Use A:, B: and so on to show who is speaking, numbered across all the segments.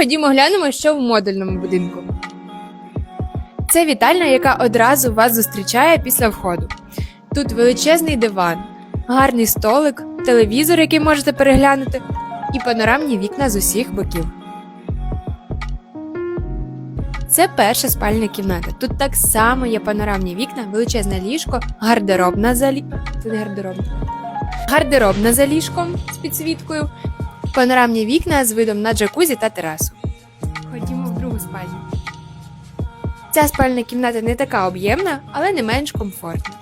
A: ходімо глянемо, що в модульному будинку. Це вітальня, яка одразу вас зустрічає після входу. Тут величезний диван, гарний столик, телевізор, який можете переглянути, і панорамні вікна з усіх боків. Це перша спальня кімната. Тут так само є панорамні вікна, величезне ліжко, гардеробна за лі... Це не гардеробна. Гардеробна за ліжком з підсвіткою, панорамні вікна з видом на джакузі та терасу. Ходімо в другу спальню. Ця спальня кімната не така об'ємна, але не менш комфортна.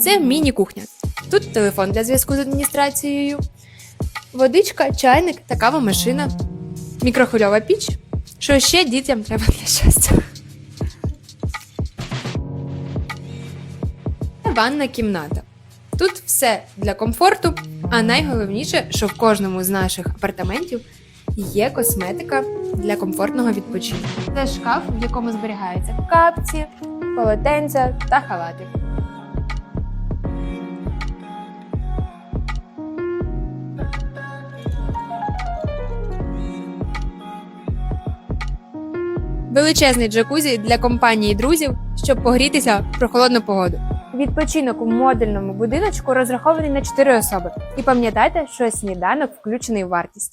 A: Це міні-кухня. Тут телефон для зв'язку з адміністрацією, водичка, чайник та кава-машина, мікрохвильова піч. Що ще дітям треба для щастя? Ванна кімната. Тут все для комфорту, а найголовніше, що в кожному з наших апартаментів є косметика для комфортного відпочинку. Це шкаф, в якому зберігаються капці, полотенця та халати. Величезний джакузі для компанії друзів, щоб погрітися в прохолодну погоду. Відпочинок у модульному будиночку розрахований на 4 особи. І пам'ятайте, що сніданок включений в вартість.